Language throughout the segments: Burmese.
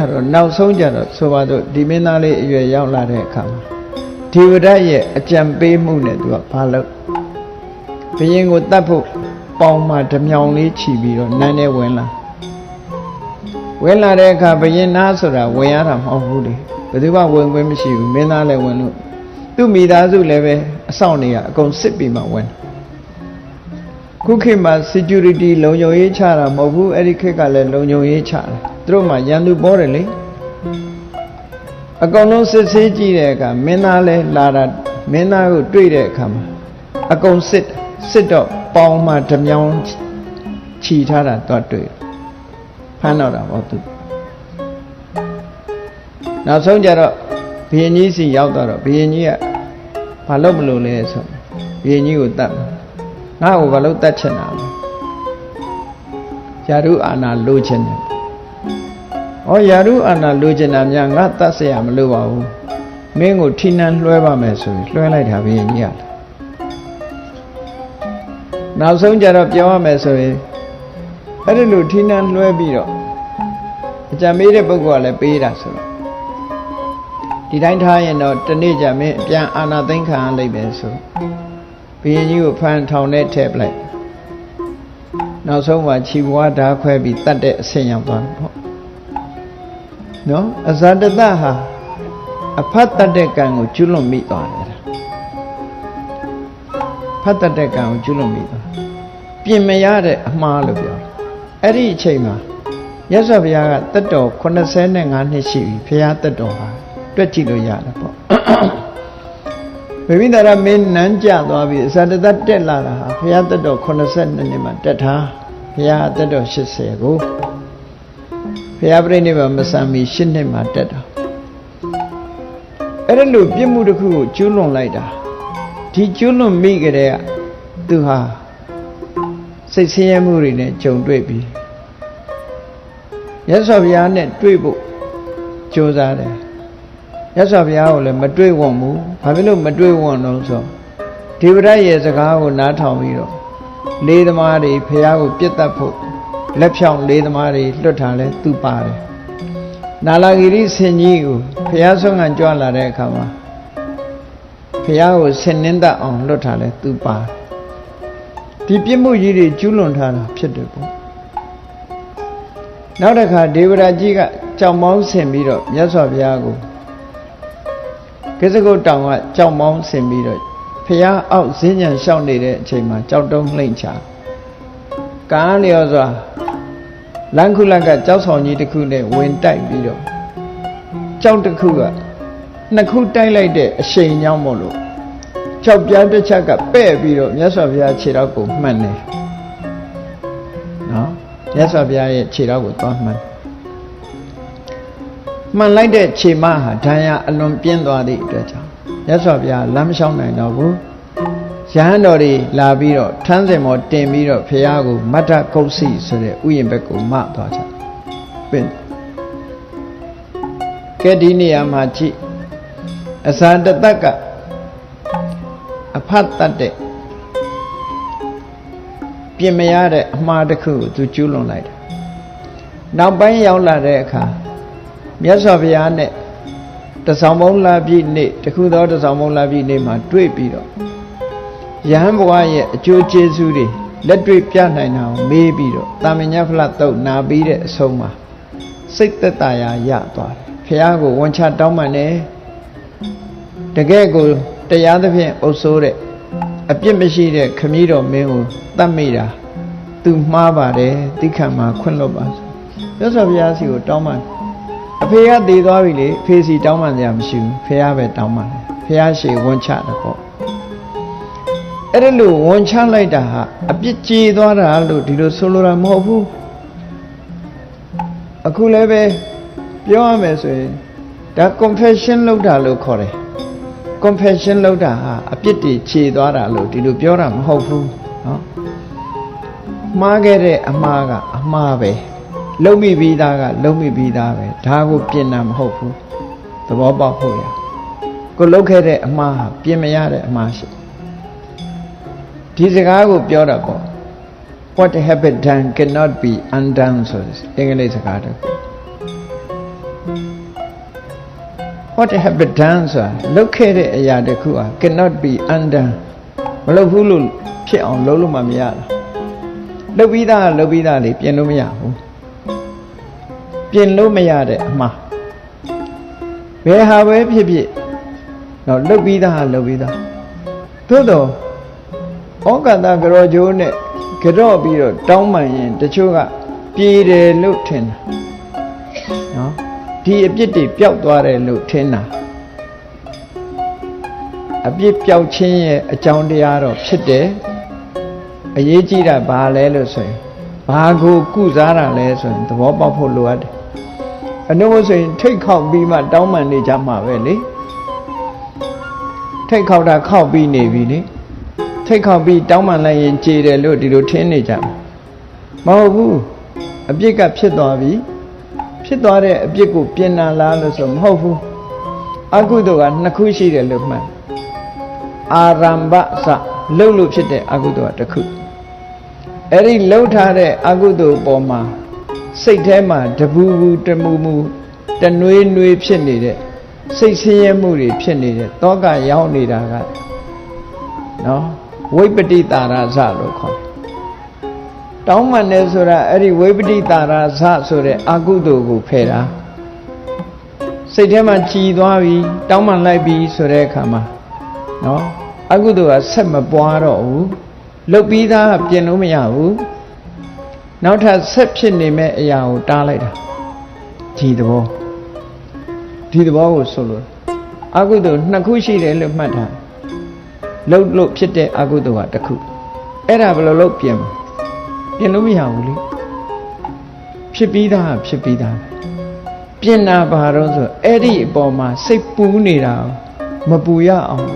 အဲ့တော့နောက်ဆုံးကြတော့ဆိုပါတော့ဒီမင်းသားလေးအရွယ်ရောက်လာတဲ့အခါမှာဒီဝရရဲ့အကြံပေးမှုနဲ့သူကဘာလုပ်ဘယင်ကိုတတ်ဖို့ပေါင်မှာဓမြောင်လေးခြီပြီးတော့နန်းထဲဝင်လာဝင်လာတဲ့အခါဘယင်နာဆိုတာဝင်ရတာမဟုတ်ဘူးလေဘယ်သူမှဝင်ခွင့်မရှိဘူးမင်းသားလည်းဝင်လို့သူ့မိသားစုလည်းပဲအဆောင်နေရအကုန်စစ်ပြီးမှဝင် ခုခေတ်မှာ security လုံခြုံရေးချတာမဟုတ်ဘူးအဲ့ဒီခေတ်ကလည်းလုံခြုံရေးချတယ်သူတို့မှရန်သူပေါ်တယ်လေအကုန်လုံးစစ်ဆေးကြည့်တဲ့အခါမင်းသားလဲလာတာမင်းသားကိုတွေ့တဲ့အခါမှာအကုန်စစ်စစ်တော့ပေါင်းမှဓမြောင်းခြီထားတာတော့တွေ့တယ်ဖမ်းတော့တာပေါ့သူနောက်ဆုံးကြတော့ဘုရင်ကြီးစီရောက်တော့ဘုရင်ကြီးကဘာလို့မလို့လဲဆိုဘုရင်ကြီးကိုတတ် ငါ့ကိုဘာလို့တတ်ချင်တာလဲယာရုအာနာလိုချင်တယ်ဩယာရုအာနာလိုချင်တာများငါတတ်เสียမလို့ပါဘူးမင်းကိုထိနှံလွှဲပါမယ်ဆိုပြီးလွှဲလိုက်တာဘုရင်ကြီးကနောက်ဆုံးကြတော့ပြောရမယ်ဆိုရင်အဲ့ဒီလိုထိနှံလွှဲပြီးတော့အကြံပေးတဲ့ပုဂ္ဂိုလ်ကလည်းပေးတာဆိုတော့ဒီတိုင်းထားရင်တော့တနေ့ကျမင်းအပြန်အာနာသိမ့်ခံရလိမ့်မယ်ဆို ဘုရင်ကြီးကိုဖမ်းထောင်နဲ့ထည့်ပလိုက်နောက်ဆုံးမှာခြိဘွားဓာခွဲပြီးတတ်တဲ့အဆင့်ရောက်သွားတယ်ပေါ့နော်အဇာတတဟာအဖတ်တတ်တဲ့ကံကိုကျွလွန်မိသွားတယ်ဖတ်တတ်တဲ့ကံကိုကျွလွန်မိသွားပြင်မရတဲ့အမှားလို့ပြောတယ်အဲ့ဒီအချိန်မှာမြတ်စွာဘုရားကတက်တော်85နှစ်ရှိပြီဘုရားတက်တော်ဟာတွက်ကြည့်လို့ရတယ်ပေါ့ ဘိမိတာရမင်းနန်းကြသွားပြီအစတတတက်လာတာဟာဘုရားတက်တော်82နှစ်မှာတက်ထားဘုရားတက်တော်80ကိုဘုရားပြိဋိဘမဆံမီ8နှစ်မှာတက်တာအဲ့ဒါလို့ပြစ်မှုတစ်ခုကိုကျွလွန်လိုက်တာဒီကျွလွန်မိကြတဲ့ကသူဟာစိတ်ဆင်းရဲမှုတွေနဲ့ကြုံတွေ့ပြီးရသော်ဘုရားနဲ့တွေ့ဖို့ကြိုးစားတယ် ရသော်ဘုရားကိုလည်းမတွေ့ဝွန်ဘူးဘာဖြစ်လို့မတွေ့ဝွန်တော့ဆိုဒီဝရရဲ့စကားကိုနားထောင်ပြီးတော့လေးသမားတွေဘုရားကိုပြစ်တတ်ဖို့လက်ဖြောင်လေးသမားတွေလွတ်ထားလဲသူပါတယ်နာလာဂီရိဆင်ကြီးကိုဘုရားဆုံးခံကြွလာတဲ့အခါမှာဘုရားကိုဆင်နှင်းတတ်အောင်လွတ်ထားလဲသူပါတယ်ဒီပြစ်မှုကြီးတွေကျူးလွန်ထားတာဖြစ်တယ်ပေါ့နောက်တစ်ခါဒေဝရာကြီးကကြောင်မောင်းဆင်ပြီးတော့မြတ်စွာဘုရားကို ကိစ္စကုတ်တောင်ကကြောင်မောင်းဆင်ပြီးတော့ဖះအောက်ဈဉ္ဉံလျှောက်နေတဲ့အချိန်မှာကြောက်တုံးလှိမ့်ချကံလျော်စွာလန်ခုလက်ကကြောက်ဆောင်ကြီးတစ်ခုနဲ့ဝင်တိုက်ပြီးတော့ကြောက်တစ်ခုကနှစ်ခုတိုက်လိုက်တဲ့အရှိန်ကြောင့်မို့လို့ကြောက်ပြားတစ်ချက်ကပဲ့ပြီးတော့မြတ်စွာဘုရားခြေတော်ကိုမှန်တယ်နော်မြတ်စွာဘုရားရဲ့ခြေတော်ကိုသွားမှန် မှန်လိုက်တဲ့ခြေမဟာဒဏ်ရာအလွန်ပြင်းသွားသည့်အတွက်ကြောင့်မြတ်စွာဘုရားလမ်းမလျှောက်နိုင်တော့ဘူးရဟန်းတော်တွေလာပြီးတော့ထန်းစင်မော်တင်ပြီးတော့ဘုရားကိုမတ္တကုတ်စီဆိုတဲ့ဥယျာဉ်ဘက်ကိုမသွားကြပင်ကဲဒီနေရာမှာကြည့်အဇာတတတ်ကအဖတ်တတ်တဲ့ပြင်မရတဲ့အမှားတစ်ခုကိုသူကျူးလွန်လိုက်တယ်နောက်ပိုင်းရောက်လာတဲ့အခါ မြတ်စွာဘုရားနဲ့တဆောင်မုံလာပြည့်နေ့တခုသောတဆောင်မုံလာပြည့်နေ့မှာတွေ့ပြီးတော့ယဟန်ဘဝရဲ့အကျိုးကျေးဇူးတွေလက်တွေ့ပြနိုင်တာကိုမေးပြီးတော့တာမညဖလတ်တုတ်နာပြီးတဲ့အဆုံးမှာစိတ်သက်သာရာရသွားတယ်ဘုရားကိုဝန်ချတောင်းပန်တယ်တကယ်ကိုတရားသဖြင့်အုပ်ဆိုးတဲ့အပြစ်မရှိတဲ့ခမည်းတော်မင်းကိုတတ်မိတာသူမှားပါတယ်တိခတ်မှာခွင့်လွတ်ပါဆိုရသော်ဘုရားစီကိုတောင်းပန် အဖေကတည်သွားပြီလေအဖေစီတောင်းပန်စရာမရှိဘူးဖះပဲတောင်းပန်တယ်ဖះရှေဝန်ချတယ်ပေါ့အဲ့ဒါလို့ဝန်ချလိုက်တာဟာအပြစ်ကြေသွားတာလို့ဒီလိုဆိုလိုတာမဟုတ်ဘူးအခုလည်းပဲပြောရမယ်ဆိုရင်ဒါ confession လုပ်တာလို့ခေါ်တယ် confession လုပ်တာဟာအပြစ်တွေခြေသွားတာလို့ဒီလိုပြောတာမဟုတ်ဘူးเนาะမှားခဲ့တဲ့အမှားကအမှားပဲ လုံးမိပြီးသားကလုံးမိပြီးသားပဲဒါကိုပြင်တာမဟုတ်ဘူးသဘောပေါက်ဖို့ရကိုလုတ်ခဲ့တဲ့အမှားဟာပြင်မရတဲ့အမှားရှိဒီစကားကိုပြောတာပေါ့ what have been done cannot be undone ဆိုတဲ့အင်္ဂလိပ်စကားတခု what have been done ဆိုတာလုပ်ခဲ့တဲ့အရာတစ်ခုဟာ cannot be undone မလုပ်ဘူးလို့ဖြစ်အောင်လုပ်လို့မှမရတာလုပ်ပြီးသားကလုပ်ပြီးသားလေပြင်လို့မရဘူး ပြင်လို့မရတဲ့အမှားဘယ်ဟာပဲဖြစ်ဖြစ်တော့လုပ်ပြီးသားကလုပ်ပြီးသားသို့တော့ဩကတကရောကျိုးနဲ့ကြော့ပြီးတော့တောင်းပန်ရင်တချို့ကပြေတယ်လို့ထင်တာနော်ဒီအပြစ်တွေပျောက်သွားတယ်လို့ထင်တာအပြစ်ပျောက်ခြင်းရဲ့အကြောင်းတရားတော့ဖြစ်တယ်အရေးကြီးတာဘာလဲလို့ဆိုရင်ဘာကိုကုစားတာလဲဆိုရင်သဘောပေါက်ဖို့လိုအပ်တယ် အနုဆိုရင်ထိတ်ခေါက်ပြီးမှတောင်းပန်နေကြမှာပဲလေထိတ်ခေါက်တာခေါက်ပြီးနေပြီလေထိတ်ခေါက်ပြီးတောင်းပန်လိုက်ရင်ကြေတယ်လို့ဒီလိုထင်နေကြမှာမဟုတ်ဘူးအပြစ်ကဖြစ်သွားပြီဖြစ်သွားတဲ့အပြစ်ကိုပြင်နာလားလို့ဆိုမဟုတ်ဘူးအကုသိုလ်ကနှစ်ခုရှိတယ်လို့မှတ်အာရမ္ဗစလှုပ်လို့ဖြစ်တဲ့အကုသိုလ်ကတစ်ခုအဲ့ဒီလှုပ်ထားတဲ့အကုသိုလ်ပေါ်မှာ စိတ်ထဲမှာတပူပူတမူမူတနွေးနွေးဖြစ်နေတဲ့စိတ်ဆင်းရဲမှုတွေဖြစ်နေတဲ့တောကရောက်နေတာကနော်ဝိပတိတာရဇလို့ခေါ်တယ်တောင်းမှန်တယ်ဆိုတာအဲ့ဒီဝိပတိတာရဇဆိုတဲ့အကုသိုလ်ကိုဖယ်တာစိတ်ထဲမှာကြည်သွားပြီတောင်းမှန်လိုက်ပြီဆိုတဲ့အခါမှာနော်အကုသိုလ်ကဆက်မပွားတော့ဘူးလုတ်ပြီးသားပြင်လို့မရဘူး နောက်ထပ်ဆက်ဖြစ်နေမဲ့အရာကိုတားလိုက်တာဒီသဘောဒီသဘောကိုဆိုလို့အကုသိုလ်နှစ်ခုရှိတယ်လို့မှတ်ထားလှုပ်လို့ဖြစ်တဲ့အကုသိုလ်ကတစ်ခုအဲ့ဒါဘယ်လိုလုပ်ပြင်မလဲပြင်လို့မရဘူးလေဖြစ်ပြီးသားဖြစ်ပြီးသားပြင်တာဘာတော့ဆိုအဲ့ဒီအပေါ်မှာစိတ်ပူနေတာမပူရအောင်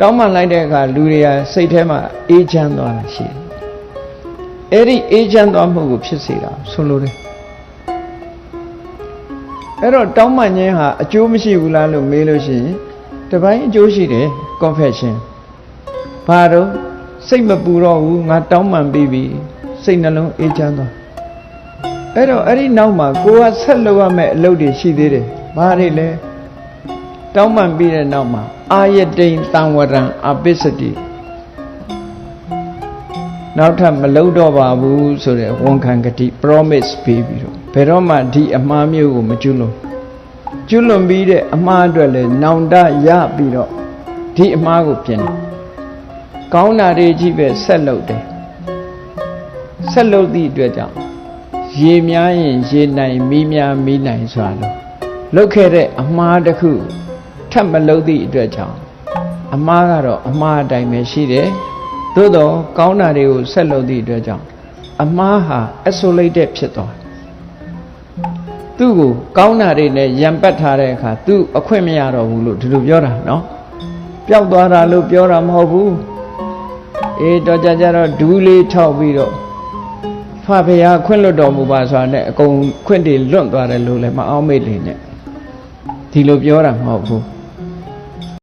တောင်းပန်လိုက်တဲ့အခါလူတွေကစိတ်ထဲမှာအေးချမ်းသွားတာရှိတယ် အဲ့ဒီအေးချမ်းသွားမှုကိုဖြစ်စေတာဆိုလိုတယ်အဲ့တော့တောင်းပန်ခြင်းဟာအကျိုးမရှိဘူးလားလို့မေးလို့ရှိရင်တပိုင်းအကျိုးရှိတယ် confession ဘာတော့စိတ်မပူတော့ဘူးငါတောင်းပန်ပြီးပြီစိတ်နှလုံးအေးချမ်းသွားအဲ့တော့အဲ့ဒီနောက်မှာကိုကဆက်လုပ်ရမယ့်အလုပ်တွေရှိသေးတယ်ဘာတွေလဲတောင်းပန်ပြီးတဲ့နောက်မှာအာယတိန်တံဝရံအပိစတိ နောက်ထပ်မလုပ်တော့ပါဘူးဆိုတဲ့ဝန်ခံကတိ promise ပေးပြီးတော့ဘယ်တော့မှဒီအမှားမျိုးကိုမကျွလွန်ကျွလွန်ပြီးတဲ့အမှားအတွက်လည်းနောင်တရပြီးတော့ဒီအမှားကိုပြင်တယ်ကောင်းတာတွေကြီးပဲဆက်လုပ်တယ်ဆက်လုပ်သည့်အတွက်ကြောင့်ရေများရင်ရေနိုင်မီးများမီးနိုင်စွာလို့လုပ်ခဲ့တဲ့အမှားတစ်ခုထပ်မလုပ်သည့်အတွက်ကြောင့်အမှားကတော့အမှားအတိုင်းပဲရှိတယ် သို့တော့ကောင်းတာတွေကိုဆက်လုပ်သည့်အတွက်ကြောင့်အမှားဟာ isolated ဖြစ်သွားသူ့ကိုကောင်းတာတွေနဲ့ရံပတ်ထားတဲ့အခါသူအခွင့်မရတော့ဘူးလို့ဒီလိုပြောတာနော်ပျောက်သွားတာလို့ပြောတာမဟုတ်ဘူးအေးတော့ကြကြတော့ဒူးလေးထောက်ပြီးတော့ဖဖရာခွင့်လွတ်တော်မူပါဆိုတာနဲ့အကုန်ခွင့်တွေလွတ်သွားတယ်လို့လည်းမအောင်မေ့လေနဲ့ဒီလိုပြောတာမဟုတ်ဘူး